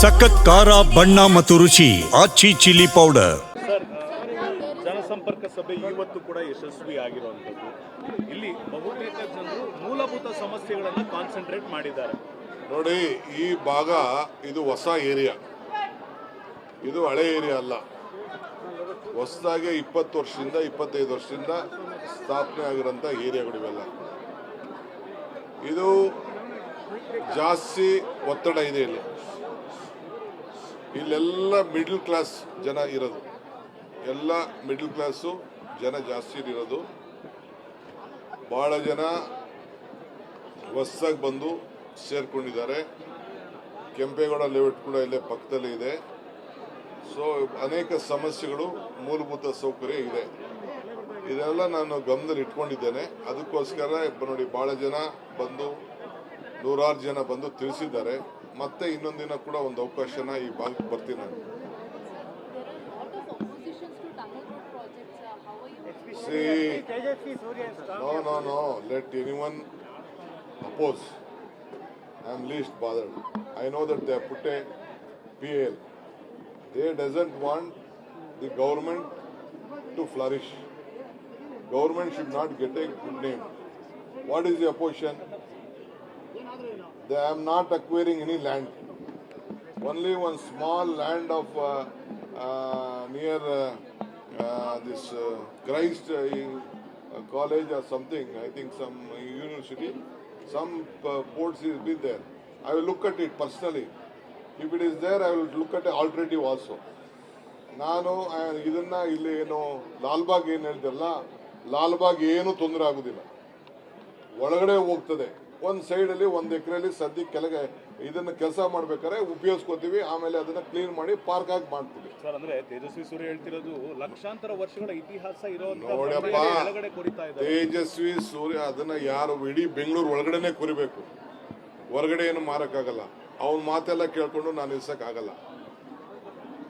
ಸಖತ್ ಖಾರ ಬಣ್ಣ ಮತ್ತು ರುಚಿ ಆಚಿ ಚಿಲ್ಲಿ ಪೌಡರ್. ಜನಸಂಪರ್ಕ ಸಭೆ ಇವತ್ತು ಕೂಡ ಯಶಸ್ವಿ ಆಗಿರುವಂಥದ್ದು. ಇಲ್ಲಿ ಬಹುತೇಕ ಜನರು ಮೂಲಭೂತ ಸಮಸ್ಯೆಗಳನ್ನು ಕಾನ್ಸಂಟ್ರೇಟ್ ಮಾಡಿದ್ದಾರೆ. ನೋಡಿ ಈ ಭಾಗ ಇದು ಹೊಸ ಏರಿಯಾ ಇದು ಹಳೆ ಏರಿಯಾ ಅಲ್ಲ. ಹೊಸದಾಗಿ ಇಪ್ಪತ್ತು ವರ್ಷದಿಂದ ಇಪ್ಪತ್ತೈದು ವರ್ಷದಿಂದ ಸ್ಥಾಪನೆ ಆಗಿರೋಂಥ ಏರಿಯಾಗಳು ಇವೆಲ್ಲ ಇದು ಜಾಸ್ತಿ ಒತ್ತಡ ಇದೆ ಇಲ್ಲಿ. ಇಲ್ಲೆಲ್ಲ ಮಿಡ್ಲ್ ಕ್ಲಾಸ್ ಜನ ಇರೋದು. ಎಲ್ಲ ಮಿಡ್ಲ್ ಕ್ಲಾಸು ಜನ ಜಾಸ್ತಿ ಇರೋದು. ಭಾಳ ಜನ ಹೊಸ್ದಾಗಿ ಬಂದು ಸೇರ್ಕೊಂಡಿದ್ದಾರೆ. ಕೆಂಪೇಗೌಡ ಲೇಔಟ್ ಕೂಡ ಇಲ್ಲೇ ಪಕ್ಕದಲ್ಲೇ ಇದೆ. ಸೊ ಅನೇಕ ಸಮಸ್ಯೆಗಳು ಮೂಲಭೂತ ಸೌಕರ್ಯ ಇದೆ. ಇದೆಲ್ಲ ನಾನು ಗಮನದಲ್ಲಿ ಇಟ್ಕೊಂಡಿದ್ದೇನೆ. ಅದಕ್ಕೋಸ್ಕರ ನೋಡಿ ಭಾಳ ಜನ ಬಂದು ನೂರಾರು ಜನ ಬಂದು ತಿಳಿಸಿದ್ದಾರೆ. ಮತ್ತೆ ಇನ್ನೊಂದು ದಿನ ಕೂಡ ಒಂದು ಅವಕಾಶನ ಈ ಬಾಲ್ಕ್ ಬರ್ತೀನಿ ನಾನು. No no no let any oppose I least bothered I that they put A P L they doesn't want the government to flourish government should not get a good name what is the opposition They am not acquiring any land. Only one small land of uh, uh, near uh, uh, this uh, Christ uh, uh, college or something. I think some uh, university. Some uh, ports is been there. I will look at it personally. If it is there, I will look at alternative also. ನಾನು ಇದನ್ನ ಇಲ್ಲಿ ಏನು ಲಾಲ್ಬಾಗ್ ಏನು ಹೇಳ್ತಿರಲ್ಲ ಲಾಲ್ಬಾಗ್ ಏನು ತೊಂದರೆ ಆಗುದಿಲ್ಲ ಒಳಗಡೆ ಹೋಗ್ತದೆ ಒಂದು ಸೈಡಲ್ಲಿ ಒಂದು ಎಕರೆಯಲ್ಲಿ ಸದ್ಯಕ್ಕೆ ಕೆಳಗೆ ಇದನ್ನ ಕೆಲಸ ಮಾಡ್ಬೇಕಾದ್ರೆ ಉಪಯೋಗಿಸ್ಕೋತೀವಿ ಆಮೇಲೆ ಅದನ್ನ ಕ್ಲೀನ್ ಮಾಡಿ ಪಾರ್ಕ್ ಆಗಿ ಮಾಡ್ತೀವಿ. ಸರ್ ಅಂದ್ರೆ ತೇಜಸ್ವಿ ಸೂರ್ಯ ಹೇಳ್ತಿರೋದು ಲಕ್ಷಾಂತರ ವರ್ಷಗಳ ಇತಿಹಾಸ ಇರೋ ತೇಜಸ್ವಿ ಸೂರ್ಯ ಅದನ್ನ ಯಾರು ಇಡೀ ಬೆಂಗಳೂರು ಒಳಗಡೆನೆ ಕುರಿಬೇಕು. ಹೊರಗಡೆ ಏನು ಮಾರಕ್ಕಾಗಲ್ಲ. ಅವನ ಮಾತೆಲ್ಲ ಕೇಳ್ಕೊಂಡು ನಾನು ನಿಲ್ಸಕ್ಕಾಗಲ್ಲ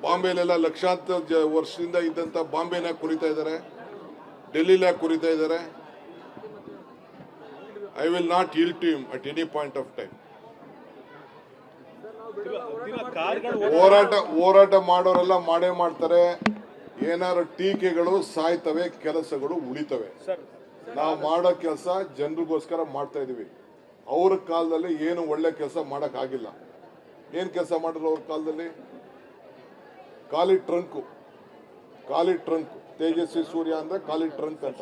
ಬಾಂಬೆಲೆಲ್ಲ ಲಕ್ಷಾಂತರ ವರ್ಷದಿಂದ ಇದ್ದಂಥ ಬಾಂಬೆನ ಕುರಿತಾ ಇದ್ದಾರೆ ಡೆಲ್ಲಿಲ ಕುರಿತಾ ಇದ್ದಾರೆ I will not ill to him at any point of time ದಿನ ಕಾರ್ಗಳು ಹೋರಾಟ ಹೋರಾಟ ಮಾಡೋರೆಲ್ಲ ಮಾಡೇ ಮಾಡ್ತಾರೆ. ಏನಾದ್ರು ಟೀಕೆಗಳು ಸಾಯ್ತವೆ ಕೆಲಸಗಳು ಉಳಿತವೆ. ನಾವು ಮಾಡೋ ಕೆಲಸ ಜನರಿಗೋಸ್ಕರ ಮಾಡ್ತಾ ಇದೀವಿ ಅವ್ರ ಕಾಲದಲ್ಲಿ ಏನು ಒಳ್ಳೆ ಕೆಲಸ ಮಾಡಕ್ ಆಗಿಲ್ಲ ಏನ್ ಕೆಲಸ ಮಾಡಿದ್ರು ಅವ್ರ ಕಾಲದಲ್ಲಿ? ಖಾಲಿ ಟ್ರಂಕು. ಖಾಲಿ ಟ್ರಂಕ್. ತೇಜಸ್ವಿ ಸೂರ್ಯ ಅಂದ್ರೆ ಖಾಲಿ ಟ್ರಂಕ್ ಅಂತ.